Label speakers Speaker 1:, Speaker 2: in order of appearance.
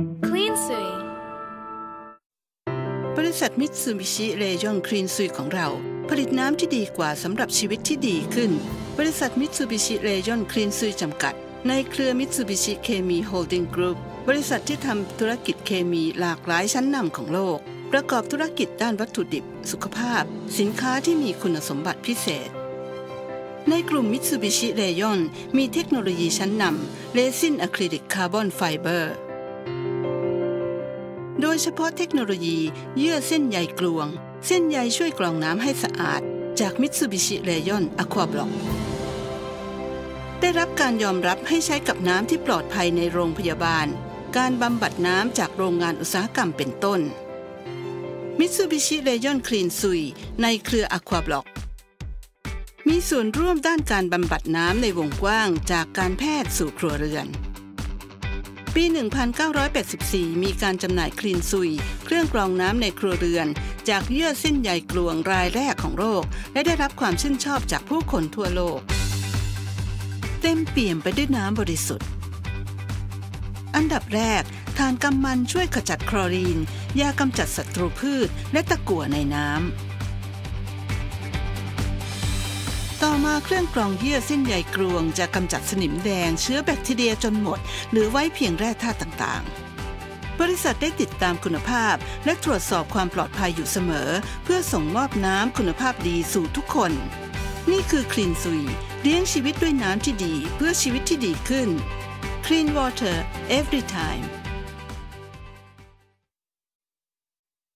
Speaker 1: ซุย
Speaker 2: บริษัทมิตซูบิชิเรยอนคลีนซุยของเรา ผลิตน้ำที่ดีกว่าสำหรับชีวิตที่ดีขึ้น บริษัทมิตซูบิชิเรยอนคลีนซุยจำกัด ในเครือมิตซูบิชิเคมีโฮลดิ้งกรุ๊ปบริษัทที่ทำธุรกิจเคมีหลากหลายชั้นนำของโลก ประกอบธุรกิจด้านวัตถุดิบ สุขภาพ สินค้าที่มีคุณสมบัติพิเศษ ในกลุ่มมิตซูบิชิเรยอนมีเทคโนโลยีชั้นนำเลซินอะคริลิกคาร์บอนไฟเบอร์ ยเฉพาะเทคโนโลยี เยื่อเส้นใยกลวง เส้นใยช่วยกรองน้ำให้สะอาด จากมิตซูบิชิเรยอนอะควาบล็อกได้รับการยอมรับให้ใช้กับน้ำที่ปลอดภัยในโรงพยาบาล การบำบัดน้ำจากโรงงานอุตสาหกรรมเป็นต้นมิตซูบิชิเรยอนคลีนซุยในเครืออะควาบล็อกมีส่วนร่วมด้านการบำบัดน้ำในวงกว้างจากการแพทย์สู่ครัวเรือน ปี 1984 มีการจำหน่ายคลีนซุย เครื่องกรองน้ำในครัวเรือน จากเยื่อเส้นใยกลวงรายแรกของโลก และได้รับความชื่นชอบจากผู้คนทั่วโลก เต็มเปี่ยมไปด้วยน้ำบริสุทธิ์ อันดับแรกทานกำมันช่วยขจัดคลอรีน ยากำจัดศัตรูพืชและตะกั่วในน้ำ ต่อมาเครื่องกรองเยื่อเส้นใยกลวง จะกำจัดสนิมแดงเชื้อแบคทีเรียจนหมด หรือไว้เพียงแร่ธาตุต่างๆ บริษัทได้ติดตามคุณภาพ และตรวจสอบความปลอดภัยอยู่เสมอ เพื่อส่งมอบน้ำคุณภาพดีสู่ทุกคน นี่คือคลีนซุยเลี้ยงชีวิตด้วยน้ำที่ดี เพื่อชีวิตที่ดีขึ้น Clean water every time